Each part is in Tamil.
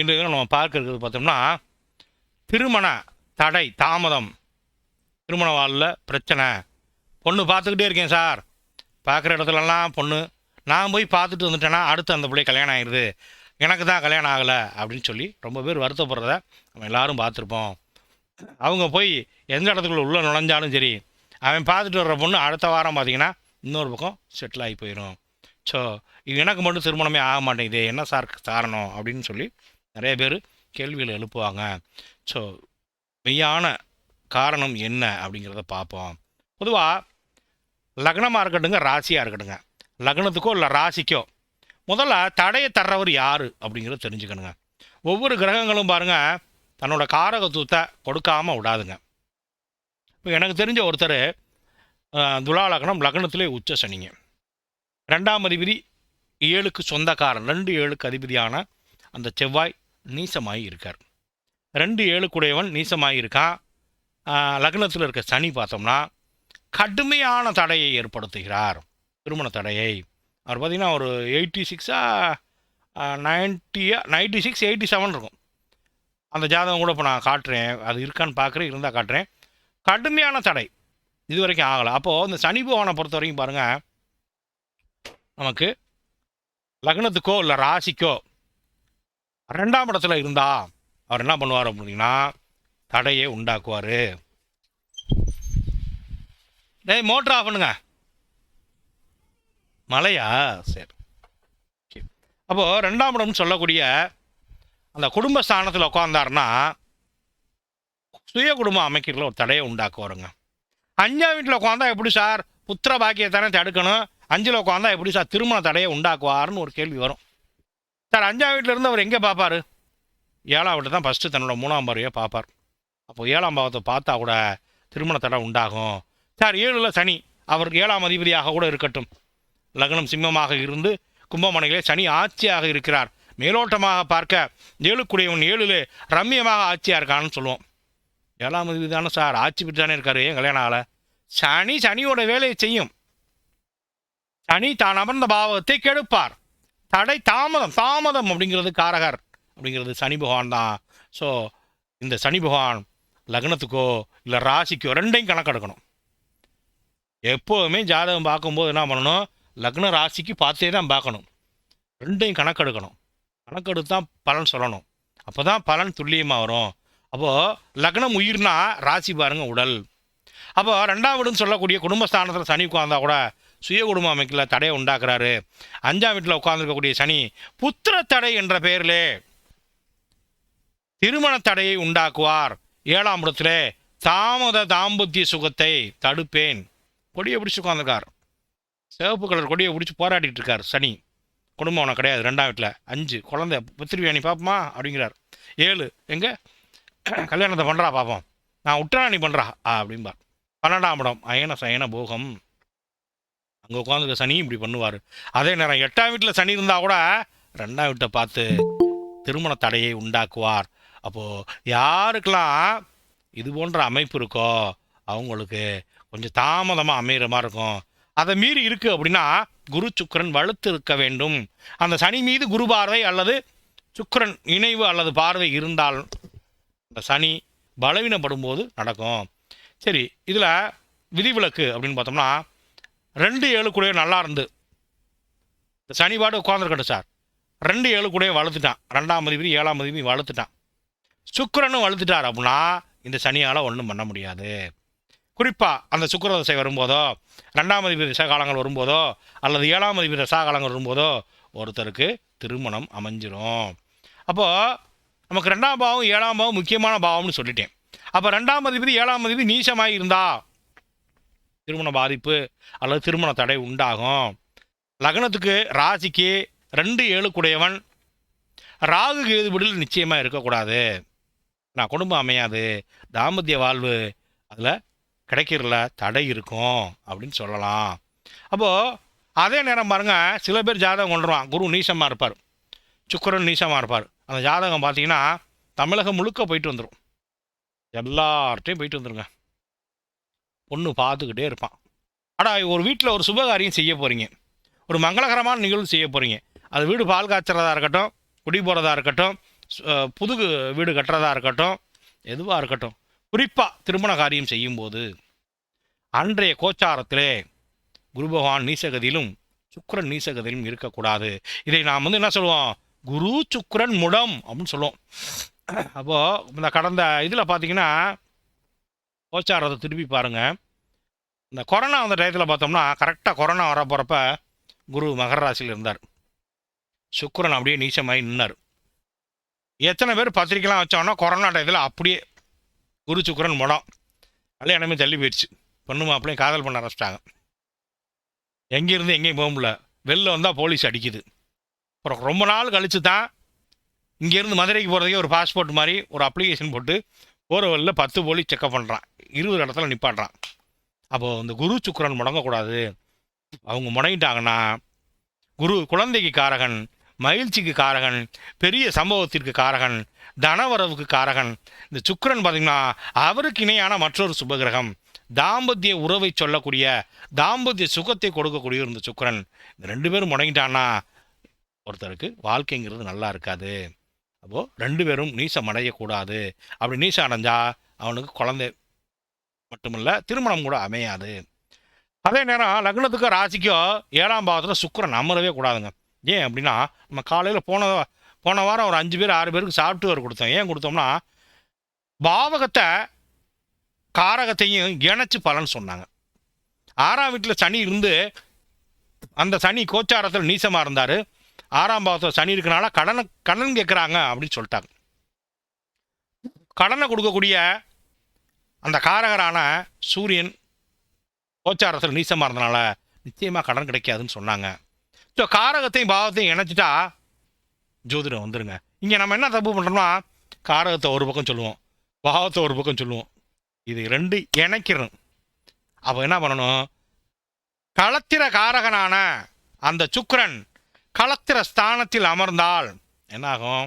இன்றைக்கு இன்று நம்ம பார்க்க இருக்கிறது பார்த்தோம்னா திருமண தடை தாமதம். திருமண வாழ்வில் பிரச்சனை. பொண்ணு பார்த்துக்கிட்டே இருக்கேன் சார். பார்க்குற இடத்துலலாம் பொண்ணு நான் போய் பார்த்துட்டு வந்துட்டேன்னா அடுத்து அந்த பிள்ளை கல்யாணம் ஆகிடுது எனக்கு தான் கல்யாணம் ஆகலை அப்படின்னு சொல்லி ரொம்ப பேர் வருத்தப்படுறத நம்ம எல்லாரும் பார்த்துருப்போம். அவங்க போய் எந்த இடத்துக்குள்ள உள்ளே நுழைஞ்சாலும் சரி அவன் பார்த்துட்டு வர்ற பொண்ணு அடுத்த வாரம் பார்த்தீங்கன்னா இன்னொரு பக்கம் செட்டில் ஆகி போயிடும் ஸோ இது எனக்கு மட்டும் திருமணமே ஆக மாட்டேங்குது என்ன சார் காரணம் அப்படின்னு சொல்லி நிறைய பேர் கேள்விகள் எழுப்புவாங்க. ஸோ மெய்யான காரணம் என்ன அப்படிங்கிறத பார்ப்போம் பொதுவாக லக்னமாக இருக்கட்டுங்க ராசியாக இருக்கட்டுங்க லக்னத்துக்கோ இல்லை ராசிக்கோ முதல்ல தடையை தர்றவர் யார் அப்படிங்கிறத தெரிஞ்சுக்கணுங்க. ஒவ்வொரு கிரகங்களும் பாருங்கள் தன்னோட காரகத்துவத்தை கொடுக்காமல் விடாதுங்க. இப்போ எனக்கு தெரிஞ்ச ஒருத்தர் துலா லக்னம் லக்னத்திலே உச்ச சனிங்க. ரெண்டாம் அதிபதி ஏழுக்கு சொந்தக்காரன் ரெண்டு ஏழுக்கு அதிபதியான அந்த செவ்வாய் நீசமாகி இருக்கார். ரெண்டு ஏழுக்குடையவன் நீசமாகி இருக்கான் லக்னத்தில் இருக்க சனி பார்த்தோம்னா கடுமையான தடையை ஏற்படுத்துகிறார். திருமண தடையை. அவர் பார்த்திங்கன்னா ஒரு எயிட்டி சிக்ஸாக நைன்ட்டியா நைன்ட்டி சிக்ஸ் எயிட்டி செவன் இருக்கும். அந்த ஜாதகம் கூட இப்போ நான் காட்டுறேன். அது இருக்கான்னு பார்க்குறேன் இருந்தால் காட்டுறேன். கடுமையான தடை. இது வரைக்கும் ஆகலை. அப்போது இந்த சனி பகவானை பொறுத்த வரைக்கும் பாருங்கள் நமக்கு லக்னத்துக்கோ இல்லை ராசிக்கோ ரெண்டாம் இடத்துல இருந்தா அவர் என்ன பண்ணுவார் அப்படின்னா தடையை உண்டாக்குவார். டேய் மோட்டர் ஆஃப் பண்ணுங்க. மழையா சரி. ஓகே அப்போது ரெண்டாம் இடம்னு சொல்லக்கூடிய அந்த குடும்ப ஸ்தானத்தில் உட்காந்தாருன்னா சுய குடும்பம் அமைக்கிறதுல ஒரு தடையை உண்டாக்குவாருங்க. அஞ்சாம் வீட்டில் உட்காந்தா எப்படி சார்? புத்திர பாக்கியத்தானே தடுக்கணும். அஞ்சில் உட்காந்தா எப்படி சார்? திருமண தடையை உண்டாக்குவார்னு ஒரு கேள்வி வரும். சார் அஞ்சாம் வீட்டில் இருந்து அவர் எங்கே பார்ப்பார் ஏழாம் வீட்டை தான் ஃபஸ்ட்டு தன்னோட மூணாம் பார்வையை பார்ப்பார் அப்போ ஏழாம் பாவத்தை பார்த்தா கூட திருமண தடை உண்டாகும். சார் ஏழில் சனி அவர் ஏழாம் அதிபதியாக கூட இருக்கட்டும். லக்னம் சிம்மமாக இருந்து கும்பமனையிலே சனி ஆட்சியாக இருக்கிறார். மேலோட்டமாக பார்க்க ஏழுக்குடையவன் ஏழிலே ரம்மியமாக ஆட்சியாக இருக்கான்னு சொல்லுவோம். ஏழாம் அதிபதி தானே சார் ஆட்சி பெற்று தானே இருக்காரு ஏன் கல்யாணம் ஆகலை? சனி சனியோட வேலையை செய்யும். சனி தான் அமர்ந்த பாவத்தை கெடுப்பார். தடை தாமதம் தாமதம் அப்படிங்கிறது காரகர் அப்படிங்கிறது சனி பகவான் தான். ஸோ இந்த சனி பகவான் லக்னத்துக்கோ இல்லை ராசிக்கோ ரெண்டையும் கணக்கெடுக்கணும். எப்போவுமே ஜாதகம் பார்க்கும்போது என்ன பண்ணணும்? லக்ன ராசிக்கு பார்த்தே தான் பார்க்கணும். ரெண்டையும் கணக்கெடுக்கணும். கணக்கெடுத்து தான் பலன் சொல்லணும். அப்போ தான் பலன் துல்லியமாக வரும். அப்போது லக்னம் உயிர்னா ராசி பாருங்கள் உடல். அப்போ ரெண்டாம் வீடுன்னு சொல்லக்கூடிய குடும்பஸ்தானத்தில் சனி உட்காந்தா கூட சுய குடும்ப அமைக்கல தடையை உண்டாக்குறாரு. அஞ்சாம் வீட்டில் உட்கார்ந்துருக்கக்கூடிய சனி புத்திர தடை என்ற பெயரிலே திருமண தடையை உண்டாக்குவார். ஏழாம் இடத்திலே தாமத தாம்பத்திய சுகத்தை தடுப்பேன். கொடியை பிடிச்சி உட்காந்துருக்கார் சிவப்பு கலர் கொடியை பிடிச்சி போராடிட்டு இருக்கார் சனி. குடும்பம் உனக்கு கிடையாது ரெண்டாம் வீட்டில். அஞ்சு குழந்தை புத்திரிவியா பார்ப்போமா? அப்படிங்கிறார். ஏழு எங்கே? கல்யாணத்தை பண்ணுறா பார்ப்போம் நான் உற்றராணி பண்ணுறா ஆ அப்படிம்பார். பன்னெண்டாம் இடம் அயன சயன போகம். அங்கே உட்காந்துருக்க சனி இப்படி பண்ணுவார். அதே நேரம் எட்டாம் வீட்டில் சனி இருந்தால் கூட ரெண்டாம் வீட்டை பார்த்து திருமண தடையை உண்டாக்குவார். அப்போது யாருக்கெல்லாம் இது போன்ற அமைப்பு இருக்கோ அவங்களுக்கு கொஞ்சம் தாமதமாக அமைகிற மாதிரி இருக்கும். அதை மீறி இருக்குது அப்படின்னா குரு சுக்கரன் வலுத்து இருக்க வேண்டும். அந்த சனி மீது குரு பார்வை அல்லது சுக்கரன் இணைவு அல்லது பார்வை இருந்தால் அந்த சனி பலவீனப்படும் போது நடக்கும். சரி இதில் விதிவிலக்கு அப்படின்னு பார்த்தோம்னா ரெண்டு ஏழு கூடயே நல்லா இருந்து. சனிபாடு உட்காந்துருக்கட்டும் சார். ரெண்டு ஏழு கூடயே வளர்த்துட்டான். ரெண்டாம் அதிபதி ஏழாம் அதிபதி வளர்த்துட்டான். சுக்கரனும் வளர்த்துட்டார் அப்படின்னா இந்த சனியால் ஒன்றும் பண்ண முடியாது. குறிப்பாக அந்த சுக்கிர தசை வரும்போதோ ரெண்டாம் அதிபதி தசை காலங்கள் வரும்போதோ அல்லது ஏழாம் அதிபதி தசா காலங்கள் வரும்போதோ ஒருத்தருக்கு திருமணம் அமைஞ்சிரும். அப்போது நமக்கு ரெண்டாம் பாவம் ஏழாம் பாவம் முக்கியமான பாவம்னு சொல்லிட்டேன். அப்போ ரெண்டாம் அதிபதி ஏழாம் அதிபதி நீசமாக இருந்தா திருமண பாதிப்பு அல்லது திருமண தடை உண்டாகும். லக்னத்துக்கு ராசிக்கு ரெண்டு ஏழுக்குடையவன். ராகு கேதுபடியில் நிச்சயமாக இருக்கக்கூடாது. நான் குடும்பம் அமையாது. தாம்பத்திய வாழ்வு அதில் கிடைக்கிறதுல தடை இருக்கும் அப்படின்னு சொல்லலாம். அப்போது அதே நேரம் பாருங்க சில பேர் ஜாதகம் கொண்டுருவான் குரு நீசமாக இருப்பார். சுக்கரன் நீசமாக இருப்பார். அந்த ஜாதகம் பார்த்தீங்கன்னா தமிழகம் முழுக்க போயிட்டு வந்துடும் எல்லார்ட்டையும் போயிட்டு வந்துருங்க. பொண்ணு பார்த்துக்கிட்டே இருப்பான். அடா ஒரு வீட்டில் ஒரு சுபகாரியம் செய்ய போகிறீங்க ஒரு மங்களகரமான நிகழ்வு செய்ய போகிறீங்க அது வீடு பால் காய்ச்சறதா இருக்கட்டும் குடி போகிறதா இருக்கட்டும் சு- புது வீடு கட்டுறதா இருக்கட்டும் எதுவாக இருக்கட்டும். குறிப்பாக திருமண காரியம் செய்யும்போது அன்றைய கோச்சாரத்திலே குரு பகவான் நீசகதியிலும் சுக்கரன் நீசகதியிலும் இருக்கக்கூடாது. இதை நாம் வந்து என்ன சொல்லுவோம்? குரு சுக்கரன் முடம் அப்படின்னு சொல்லுவோம். அப்போது இந்த கடந்த இதில் பார்த்தீங்கன்னா கோச்சாரத்தை திருப்பி பாருங்கள் இந்த கொரோனா வந்த டயத்தில் பார்த்தோம்னா கரெக்டாக கொரோனா வர போகிறப்ப குரு மகர ராசியில் இருந்தார். சுக்கரன் அப்படியே நீச்சமாகி நின்னார். எத்தனை பேர் பத்திரிக்கைலாம் வச்சோன்னா கொரோனா டயத்தில் அப்படியே குரு சுக்கரன் முடம். இடமே தள்ளி போயிடுச்சு. பொண்ணு மாப்பிள்ளையும் காதல் பண்ண ஆரம்பிச்சிட்டாங்க. எங்கேருந்து எங்கேயும் போக முடியல. வெளில வந்தால் போலீஸ் அடிக்குது. அப்புறம் ரொம்ப நாள் கழித்து தான் இங்கேருந்து மதுரைக்கு போகிறதுக்கே ஒரு பாஸ்போர்ட் மாதிரி ஒரு அப்ளிகேஷன் போட்டு போகிற வழியில் பத்து போலீஸ் செக்அப் பண்ணுறான் இருபது இடத்துல நிப்பாட்டுறான். அப்போது இந்த குரு சுக்கரன் முடங்கக்கூடாது. அவங்க முடங்கிட்டாங்கன்னா குரு குழந்தைக்கு காரகன் மகிழ்ச்சிக்கு காரகன் பெரிய சம்பவத்திற்கு காரகன் தனவரவுக்கு காரகன். இந்த சுக்கிரன் பார்த்திங்கன்னா அவருக்கு இணையான மற்றொரு சுபகிரகம். தாம்பத்திய உறவை சொல்லக்கூடிய தாம்பத்திய சுகத்தை கொடுக்கக்கூடிய இந்த சுக்கிரன். இந்த ரெண்டு பேரும் முடங்கிட்டான்னா ஒருத்தருக்கு வாழ்க்கைங்கிறது நல்லா இருக்காது. அப்போது ரெண்டு பேரும் நீசம் அடையக்கூடாது அப்படி நீசம் அடைஞ்சால் அவனுக்கு குழந்தை மட்டுமல்ல திருமணம் கூட அமையாது. அதே நேரம் லக்னத்துக்கோ ராசிக்கோ ஏழாம் பாவத்தில் சுக்கரன் அமரவே கூடாதுங்க. ஏன் அப்படின்னா நம்ம காலையில் போன போன வாரம் ஒரு அஞ்சு பேர் ஆறு பேருக்கு சாப்பிட்டு வர கொடுத்தோம். ஏன் கொடுத்தோம்னா பாவகத்தை காரகத்தையும் இணைச்சு பலன் சொன்னாங்க. ஆறாம் வீட்டில் சனி இருந்து அந்த சனி கோச்சாரத்தில் நீசமாக இருந்தார். ஆறாம் பாவத்தில் சனி இருக்கனால கடனை கடன் கேட்குறாங்க அப்படின்னு சொல்லிட்டாங்க. கடனை கொடுக்கக்கூடிய அந்த காரகரான சூரியன் கோச்சாரத்தில் நீசமாக இருந்தனால நிச்சயமாக கடன் கிடைக்காதுன்னு சொன்னாங்க. ஸோ காரகத்தையும் பாவத்தையும் இணைச்சிட்டா ஜோதிடம் வந்துருங்க. இங்கே நம்ம என்ன தப்பு பண்ணுறோம்னா காரகத்தை ஒரு பக்கம் சொல்லுவோம் பாவத்தை ஒரு பக்கம் சொல்லுவோம். இது ரெண்டு இணைக்கிறோம். அப்போ என்ன பண்ணணும்? களத்திர காரகனான அந்த சுக்கரன் களத்திர ஸ்தானத்தில் அமர்ந்தால் என்னாகும்?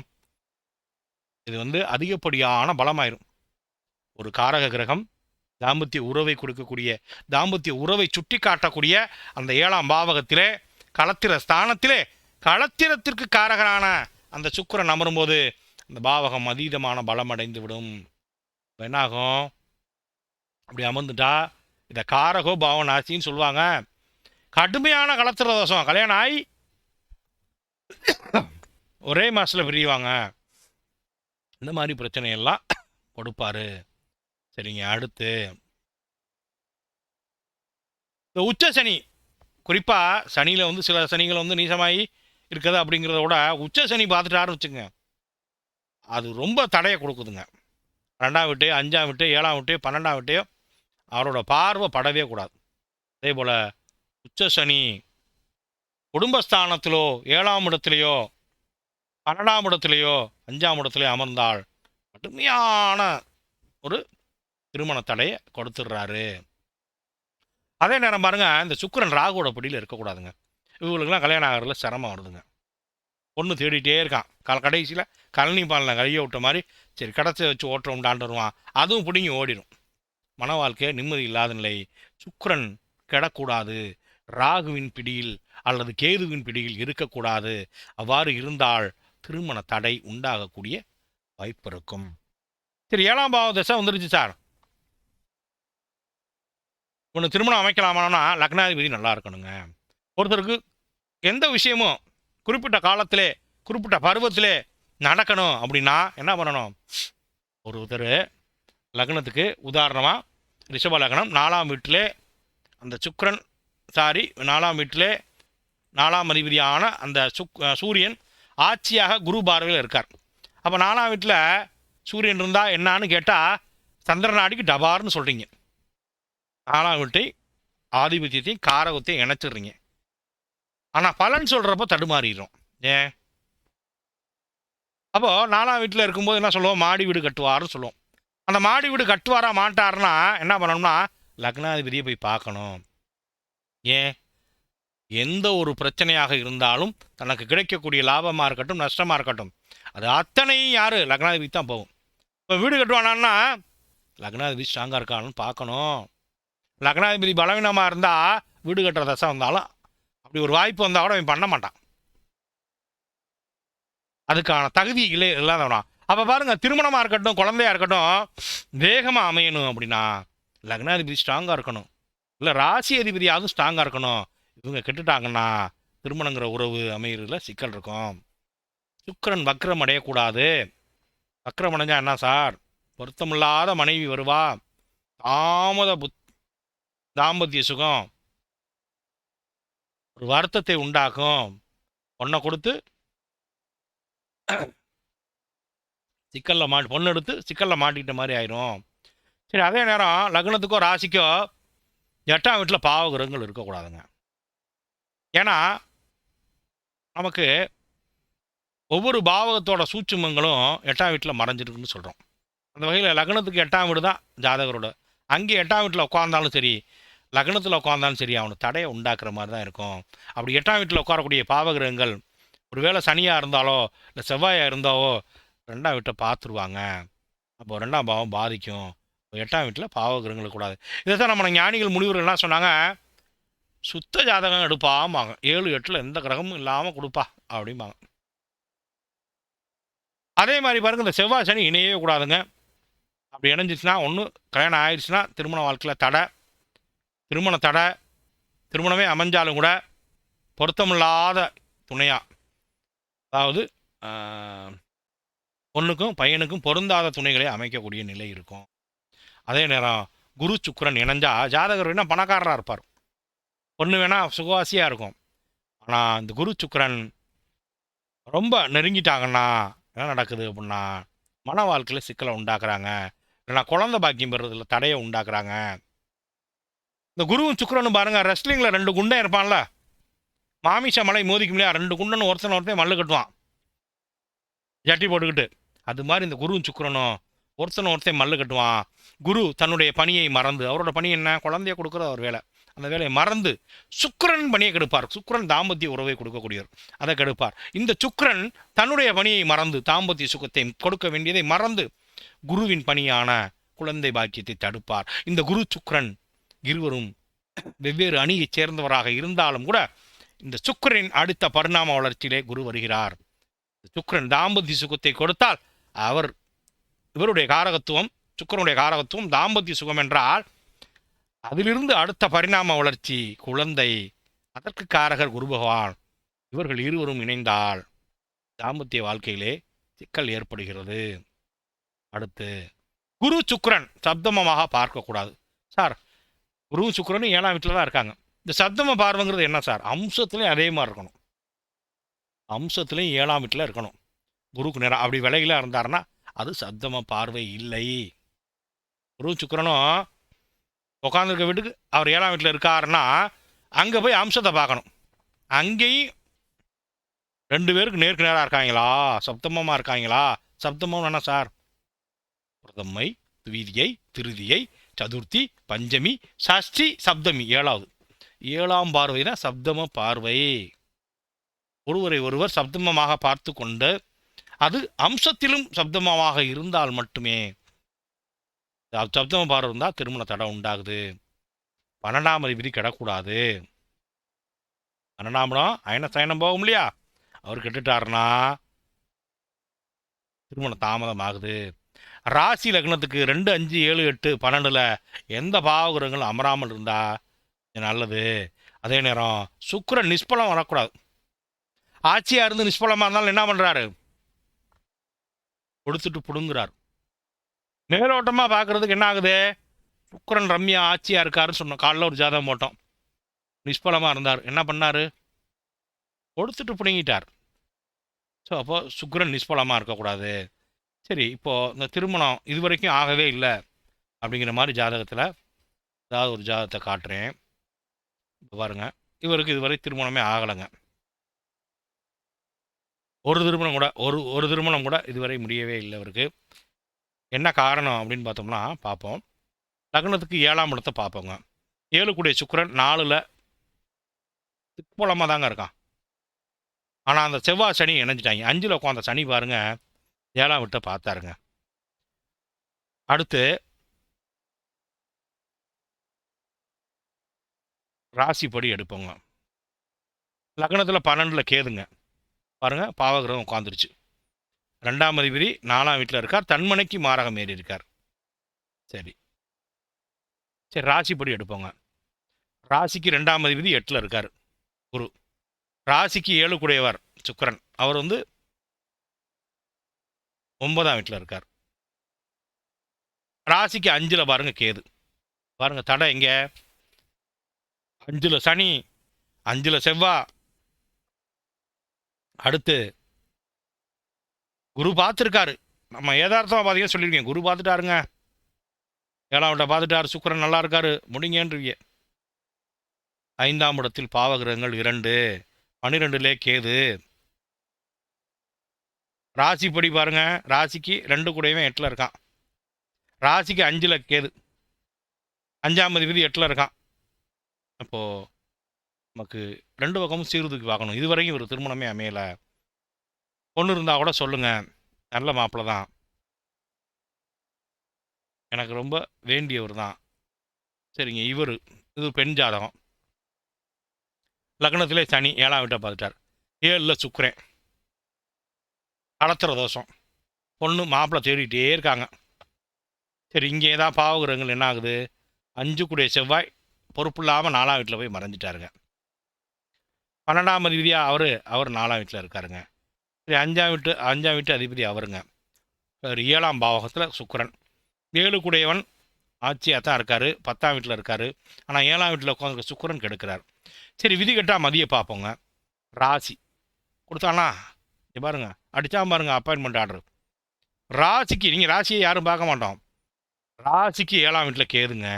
இது வந்து அதிகப்படியான பலமாயிரும். ஒரு காரக கிரகம் தாம்பத்திய உறவை கொடுக்கக்கூடிய தாம்பத்திய உறவை சுட்டி காட்டக்கூடிய அந்த ஏழாம் பாவகத்திலே களத்திர ஸ்தானத்திலே களத்திரத்திற்கு காரகனான அந்த சுக்கிரன் அமரும்போது அந்த பாவகம் அதீதமான பலம் அடைந்து விடும் என்னாகும்? அப்படி அமர்ந்துட்டா இதை காரகோ பாவனாசின்னு சொல்லுவாங்க. கடுமையான களத்திர தோஷம். கல்யாணம் ஆகி ஒரே மாதத்தில் பிரிவாங்க இந்த மாதிரி பிரச்சனையெல்லாம் கொடுப்பாரு. சரிங்க அடுத்து. இந்த உச்ச சனி குறிப்பாக சனியில் வந்து சில சனிகள் வந்து நீசமாகி இருக்குது அப்படிங்கிறத விட உச்ச சனி பார்த்துட்டு ஆரம்பிச்சுங்க அது ரொம்ப தடையை கொடுக்குதுங்க. ரெண்டாம் விட்டு அஞ்சாம் விட்டு ஏழாம் விட்டு பன்னெண்டாம் விட்டு அவரோட பார்வை படவே கூடாது. அதே போல் உச்ச சனி குடும்பஸ்தானத்திலோ ஏழாம் இடத்துலையோ பன்னெண்டாம் இடத்துலையோ அஞ்சாம் இடத்துலையோ அமர்ந்தால் கடுமையான ஒரு திருமண தடையை கொடுத்துடுறாரு. அதே நேரம் பாருங்க இந்த சுக்கிரன் ராகுவோட பிடியில் இருக்கக்கூடாதுங்க. இவங்களுக்குலாம் கல்யாணம் ஆகிறதுல சிரமம் வருதுங்க. பொண்ணு தேடிட்டே இருக்கான். கால கடைசியில் கழனி பாலில் கையை விட்ட மாதிரி சரி கடத்தை வச்சு ஓட்டுறோம்டான்ட்டு வருவான். அதுவும் பிடிங்கி ஓடிடும் மன வாழ்க்கை நிம்மதி இல்லாத நிலை. சுக்கரன் கெடக்கூடாது. ராகுவின் பிடியில் அல்லது கேதுவின் பிடியில் இருக்கக்கூடாது. அவ்வாறு இருந்தால் திருமண தடை உண்டாகக்கூடிய வாய்ப்பு இருக்கும். சரி ஏழாம் பாவ தசை வந்துருச்சு சார். ஒன்று திருமணம் அமைக்கலாமான்னா லக்னாதிபதி நல்லா இருக்கணுங்க. ஒருத்தருக்கு எந்த விஷயமும் குறிப்பிட்ட காலத்திலே குறிப்பிட்ட பருவத்திலே நடக்கணும் அப்படின்னா என்ன பண்ணணும்? ஒருத்தர் லக்னத்துக்கு உதாரணமாக ரிஷப லக்னம் நாலாம் வீட்டிலே அந்த சுக்கரன் சாரி நாலாம் வீட்டிலே நாலாம் அதிபதியான அந்த சுக் சூரியன் ஆட்சியாக குரு பார்வையில் இருக்கார். அப்போ நாலாம் வீட்டில் சூரியன் இருந்தால் என்னான்னு கேட்டால் சந்திரநாடிக்கு டபார்னு சொல்கிறீங்க நாலாம் வீட்டை ஆதிபத்தியத்தையும் காரகத்தையும் இணைச்சிடுறீங்க. ஆனால் பலன் சொல்கிறப்போ தடுமாறிடும் ஏன்? அப்போது நாலாம் வீட்டில் இருக்கும்போது என்ன சொல்லுவோம்? மாடி வீடு கட்டுவார்னு சொல்லுவோம். அந்த மாடி வீடு கட்டுவாரா மாட்டாருன்னா என்ன பண்ணணும்னா லக்னாதிபதியை போய் பார்க்கணும். ஏன்? எந்த ஒரு பிரச்சனையாக இருந்தாலும் தனக்கு கிடைக்கக்கூடிய லாபமாக இருக்கட்டும் நஷ்டமாக இருக்கட்டும் அது அத்தனையும் யார்? லக்னாதிபதி தான் போகும். இப்போ வீடு கட்டுவானான்னா லக்னாதிபதி ஸ்ட்ராங்காக இருக்கான்னு பார்க்கணும். லக்னாதிபதி பலவீனமாக இருந்தால் வீடு கட்டுற தசை வந்தாலும் அப்படி ஒரு வாய்ப்பு வந்தால் கூட அவன் பண்ண மாட்டான். அதுக்கான தகுதி இல்லை இல்லாதவனா. அப்போ பாருங்க திருமணமாக இருக்கட்டும் குழந்தையா இருக்கட்டும் வேகமாக அமையணும் அப்படின்னா லக்னாதிபதி ஸ்ட்ராங்காக இருக்கணும். இல்லை ராசி அதிபதி ஸ்ட்ராங்காக இருக்கணும். இவங்க கெட்டுட்டாங்கன்னா திருமணங்கிற உறவு அமைகிறதுல சிக்கல் இருக்கும். சுக்கரன் வக்ரம் அடையக்கூடாது. வக்ரம் அடைஞ்சா என்ன சார்? பொருத்தமில்லாத மனைவி வருவா. தாமத புத் தாம்பத்திய சுகம். ஒரு வருத்தத்தை உண்டாக்கும். பொண்ணை கொடுத்து சிக்கலில் மாட்டி பொண்ணு எடுத்து சிக்கலில் மாட்டிக்கிட்ட மாதிரி ஆயிரும். சரி அதே நேரம் லக்னத்துக்கோ ராசிக்கோ எட்டாம் வீட்டில் பாவகிரகங்கள் இருக்கக்கூடாதுங்க. ஏன்னா நமக்கு ஒவ்வொரு பாவகத்தோட சூட்சுமங்களும் எட்டாம் வீட்டில் மறைஞ்சிருக்குன்னு சொல்கிறோம் அந்த வகையில் லக்னத்துக்கு எட்டாம் வீடு தான் ஜாதகரோட. அங்கே எட்டாம் வீட்டில் உட்காந்தாலும் சரி லக்னத்தில் உட்காந்தாலும் சரி அவனுக்கு தடையை உண்டாக்குற மாதிரி தான் இருக்கும். அப்படி எட்டாம் வீட்டில் உட்காரக்கூடிய பாவகிரகங்கள் ஒருவேளை சனியாக இருந்தாலோ இல்லை செவ்வாயாக இருந்தாவோ ரெண்டாம் வீட்டை பார்த்துருவாங்க. அப்போ ரெண்டாம் பாவம் பாதிக்கும். எட்டாம் வீட்டில் பாவகிரகங்கள் கூடாது. இதை தான் நம்ம ஞானிகள் முனிவர்கள் சொன்னாங்க? சுத்த ஜாதகம் எடுப்பாம்பாங்க. ஏழு எட்டில் எந்த கிரகமும் இல்லாமல் கொடுப்பா அப்படிம்பாங்க. அதே மாதிரி பாருங்க இந்த செவ்வாய் சனி இணையவே கூடாதுங்க. அப்படி இணைஞ்சிச்சுன்னா ஒன்று கல்யாணம் ஆயிடுச்சுன்னா திருமண வாழ்க்கையில் தடை. திருமண தடை திருமணமே அமைஞ்சாலும் கூட பொருத்தமில்லாத துணையாக அதாவது பொண்ணுக்கும் பையனுக்கும் பொருந்தாத துணைகளை அமைக்கக்கூடிய நிலை இருக்கும். அதே நேரம் குரு சுக்கரன் இணைஞ்சா ஜாதகர் வேணால் பணக்காரராக இருப்பார். பொண்ணு வேணால் சுகவாசியாக இருக்கும். ஆனால் இந்த குரு சுக்கரன் ரொம்ப நெருங்கிட்டாங்கன்னா என்ன நடக்குது அப்படின்னா மன வாழ்க்கையில் சிக்கலை உண்டாக்குறாங்க. இல்லைனா குழந்தை பாக்கியம் பெறுறதுல தடையை உண்டாக்குறாங்க. இந்த குருவும் சுக்கரனும் பாருங்க ரெஸ்லிங்கில் ரெண்டு குண்டை இருப்பான்ல. மாமிச மலை மோதிக்க முடியாது ரெண்டு குண்டன் ஒருத்தன் ஒருத்தன் மல்லு கட்டுவான். ஜட்டி போட்டுக்கிட்டு. அது மாதிரி இந்த குருவும் சுக்கரனும் ஒருத்தன் ஒருத்தன் மல்லு கட்டுவான். குரு தன்னுடைய பணியை மறந்து அவரோட பணி என்ன? குழந்தைய கொடுக்குற ஒரு வேலை. அந்த வேலையை மறந்து சுக்கரன் பணியை கெடுப்பார். சுக்கரன் தாம்பத்திய உறவை கொடுக்கக்கூடியவர். அதை கெடுப்பார். இந்த சுக்கரன் தன்னுடைய பணியை மறந்து தாம்பத்திய சுகத்தை கொடுக்க வேண்டியதை மறந்து குருவின் பணியான குழந்தை பாக்கியத்தை தடுப்பார். இந்த குரு சுக்கரன் இருவரும் வெவ்வேறு அணியைச் சேர்ந்தவராக இருந்தாலும் கூட இந்த சுக்கிரனின் அடுத்த பரிணாம வளர்ச்சியிலே குரு வருகிறார். சுக்கரன் சுக்கிரன் தாம்பத்திய சுகத்தை கொடுத்தால் அவர் இவருடைய காரகத்துவம் சுக்கரனுடைய காரகத்துவம் தாம்பத்திய சுகம் என்றால் அதிலிருந்து அடுத்த பரிணாம வளர்ச்சி குழந்தை அதற்கு காரகர் குரு பகவான். இவர்கள் இருவரும் இணைந்தால் தாம்பத்திய வாழ்க்கையிலே சிக்கல் ஏற்படுகிறது. அடுத்து குரு சுக்கரன் சப்தமமாக பார்க்கக்கூடாது. சார் குரு சுக்கிரனும் ஏழாம் வீட்டில் தான் இருக்காங்க. இந்த சப்தம பார்வைங்கிறது என்ன சார்? அம்சத்துலேயும் அதே மாதிரி இருக்கணும். அம்சத்துலேயும் ஏழாம் வீட்டில் இருக்கணும். குருக்கு நேரம் அப்படி விலையில இருந்தாருன்னா அது சப்தம பார்வை இல்லை. குரு சுக்கரனும் உட்காந்துருக்க வீட்டுக்கு அவர் ஏழாம் வீட்டில் இருக்காருன்னா அங்கே போய் அம்சத்தை பார்க்கணும். அங்கேயும் ரெண்டு பேருக்கு நேருக்கு நேராக இருக்காங்களா? சப்தமமாக இருக்காங்களா? சப்தமம் என்ன சார்? பிரதமை துவீதியை திருதியை சதுர்த்தி பஞ்சமி சஷ்டி சப்தமி ஏழாவது. ஏழாம் பார்வைனா சப்தம பார்வை. ஒருவரை ஒருவர் சப்தமமாக பார்த்து கொண்டு அது அம்சத்திலும் சப்தமமாக இருந்தால் மட்டுமே சப்தம பார்வை இருந்தால் திருமண தடை உண்டாகுது. பன்னெண்டாம் அதிபதி கிடக்கூடாது. பன்னெண்டாம் அயன சயனம் போகும் இல்லையா? அவர் கெட்டுட்டாருன்னா திருமணம் தாமதம் ஆகுது. ராசி லக்னத்துக்கு ரெண்டு அஞ்சு ஏழு எட்டு பன்னெண்டுல எந்த பாவகிரகங்களும் அமராமல் இருந்தா நல்லது. அதே நேரம் சுக்கரன் நிஷ்பலம் வரக்கூடாது. ஆட்சியாக இருந்து நிஷ்பலமாக இருந்தாலும் என்ன பண்ணுறாரு கொடுத்துட்டு பிடுங்குறார். மேலோட்டமாக பார்க்குறதுக்கு என்ன ஆகுது? சுக்கரன் ரம்யா ஆட்சியாக இருக்காருன்னு சொன்னோம். காலைல ஒரு ஜாதகம் போட்டோம். நிஷ்பலமாக இருந்தார். என்ன பண்ணார்? கொடுத்துட்டு பிடுங்கிட்டார். ஸோ அப்போது சுக்கரன் நிஷ்பலமாக இருக்கக்கூடாது. சரி இப்போது இந்த திருமணம் இது வரைக்கும் ஆகவே இல்லை அப்படிங்கிற மாதிரி ஜாதகத்தில் ஏதாவது ஒரு ஜாதகத்தை காட்டுறேன். இப்போ பாருங்க இவருக்கு இதுவரை திருமணமே ஆகலைங்க. ஒரு திருமணம் கூட ஒரு ஒரு திருமணம் கூட இதுவரை முடியவே இல்லை இவருக்கு என்ன காரணம் அப்படின்னு பார்த்தோம்னா பார்ப்போம். லக்னத்துக்கு ஏழாம் இடத்தை பார்ப்போங்க. ஏழு கூடிய சுக்கிரன் நாலில் திக்பலமாக தாங்க இருக்கான். ஆனால் அந்த செவ்வாய் சனி இணைஞ்சிட்டாங்க. அஞ்சில் உட்காந்த சனி பாருங்க ஏழாம் விட்ட பார்த்தாருங்க. அடுத்து ராசிப்படி எடுப்போங்க. லக்னத்தில் பன்னெண்டில் கேதுங்க. பாருங்க பாவகிரகம் உட்காந்துருச்சு ரெண்டாம் அதிபதி நாலாம் வீட்டில் இருக்கார். தன்மனைக்கு மாரகம் ஏறி இருக்கார். சரி. சரி ராசிப்படி எடுப்போங்க. ராசிக்கு ரெண்டாம் அதிபதி எட்டில் இருக்கார். குரு. ராசிக்கு ஏழு குடையவர் சுக்கரன். அவர் வந்து ஒன்பதாம் வீட்டில் இருக்கார். ராசிக்கு அஞ்சில் பாருங்க கேது. பாருங்க தடை எங்கே? அஞ்சில் சனி அஞ்சில் செவ்வா. அடுத்து குரு பார்த்துருக்காரு. நம்ம ஏதார்த்தமாக பார்த்தீங்கன்னா சொல்லியிருக்கேன். குரு பார்த்துட்டாருங்க. ஏழாம் பார்த்துட்டாரு. சுக்கிரன் நல்லா இருக்காரு. முடிங்கன்றீங்க. ஐந்தாம் இடத்தில் பாவகிரகங்கள் இரண்டு. பன்னிரெண்டுலே கேது. ராசி படி பாருங்கள் ராசிக்கு ரெண்டு கூடயுமே எட்டில் இருக்கான். ராசிக்கு அஞ்சில் கேது. அஞ்சாம் அதிபதி எட்டில் இருக்கான். அப்போது நமக்கு ரெண்டு பக்கமும் சீர்தூக்கி பார்க்கணும். இதுவரைக்கும் ஒரு திருமணமே அமையலை. பொண்ணு இருந்தால் கூட சொல்லுங்கள் நல்ல மாப்பிள்ளை தான். எனக்கு ரொம்ப வேண்டியவர் தான். சரிங்க இவர். இது பெண் ஜாதகம். லக்னத்திலே சனி ஏழாம் வீட்டை பார்த்துட்டார். ஏழில் சுக்கரேன். கலத்துற தோஷம். பொண்ணு மாப்பிள்ளை தேடிக்கிட்டே இருக்காங்க. சரி இங்கே தான் பாவகிரகங்கள் என்ன ஆகுது? அஞ்சு கூடிய செவ்வாய் பொறுப்பு இல்லாமல் நாலாம் வீட்டில் போய் மறைஞ்சிட்டாருங்க. பன்னெண்டாம் அதிபதியாக அவர் அவர் நாலாம் வீட்டில் இருக்காருங்க. சரி அஞ்சாம் வீட்டு அஞ்சாம் வீட்டு அதிபதி அவருங்க. சரி ஏழாம் பாவகத்தில் சுக்கரன். ஏழு கூடையவன் ஆட்சியாக தான் இருக்கார் பத்தாம் வீட்டில் இருக்கார். ஆனால் ஏழாம் வீட்டில் உட்காந்து சுக்கரன் கெடுக்கிறார். சரி விதி கெட்டால் மதிய பார்ப்போங்க. ராசி. கொடுத்தானா? பாருங்க. அடித்தா பாருங்க அப்பாயின்மெண்ட் ஆர்டர் ராசிக்கு நீங்கள் ராசியை யாரும் பார்க்க மாட்டோம். ராசிக்கு ஏழாம் வீட்டில் கேதுங்க.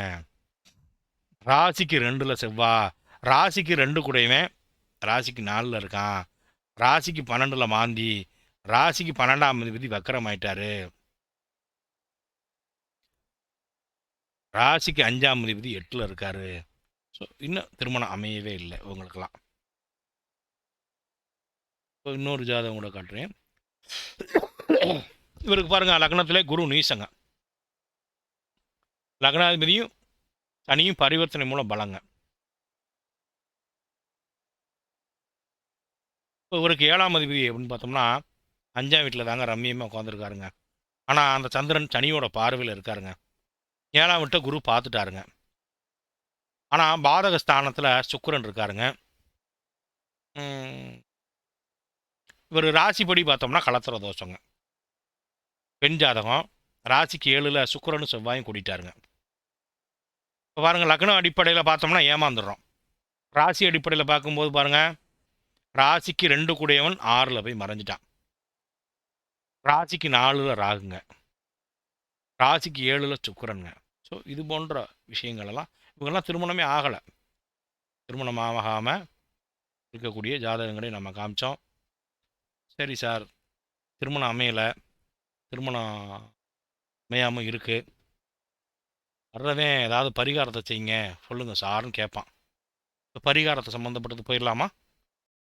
ராசிக்கு ரெண்டில் செவ்வா. ராசிக்கு ரெண்டு கூடையவன் ராசிக்கு நாலில் இருக்கான். ராசிக்கு பன்னெண்டில் மாந்தி. ராசிக்கு பன்னெண்டாம் அதிபதி வக்கரம் ஆயிட்டாரு. ராசிக்கு அஞ்சாம் அதிபதி எட்டில் இருக்காரு. ஸோ இன்னும் திருமணம் அமையவே இல்லை உங்களுக்கெல்லாம். இப்போ இன்னொரு ஜாதகம் கூட காட்டுறேன். இவருக்கு பாருங்கள் லக்னத்திலே குரு நீசங்க. லக்னாதிபதியும் சனியும் பரிவர்த்தனை மூலம் பலங்க. இப்போ இவருக்கு ஏழாம் அதிபதி அப்படின்னு பார்த்தோம்னா அஞ்சாம் வீட்டில் தாங்க ரம்மியமாக உட்காந்துருக்காருங்க ஆனால் அந்த சந்திரன் சனியோட பார்வையில் இருக்காருங்க. ஏழாம் வீட்டை குரு பார்த்துட்டாருங்க. ஆனால் பாதக ஸ்தானத்தில் சுக்கரன் இருக்காருங்க. இவர் ராசிப்படி பார்த்தோம்னா கலத்திர தோஷங்க. பெண் ஜாதகம் ராசிக்கு ஏழில் சுக்கரனு செவ்வாயும் கூட்டிட்டாருங்க இப்போ பாருங்கள் லக்னம் அடிப்படையில் பார்த்தோம்னா ஏமாந்துடுறோம். ராசி அடிப்படையில் பார்க்கும்போது பாருங்கள் ராசிக்கு ரெண்டு கூடையவன் ஆறில் போய் மறைஞ்சிட்டான். ராசிக்கு நாலில் ராகுங்க. ராசிக்கு ஏழில் சுக்கரனுங்க. ஸோ இது போன்ற விஷயங்களெல்லாம் இவங்கெல்லாம் திருமணமே ஆகலை. திருமணம் ஆகாமல் இருக்கக்கூடிய ஜாதகங்களையும் நம்ம காமிச்சோம். சரி சார். திருமணம் அமையலை. திருமணம் அமையாமல் இருக்குது வர்றதே ஏதாவது பரிகாரத்தை செய்யுங்க. சொல்லுங்கள் சார்னு கேட்பான். இப்போ பரிகாரத்தை சம்மந்தப்பட்டது போயிடலாமா?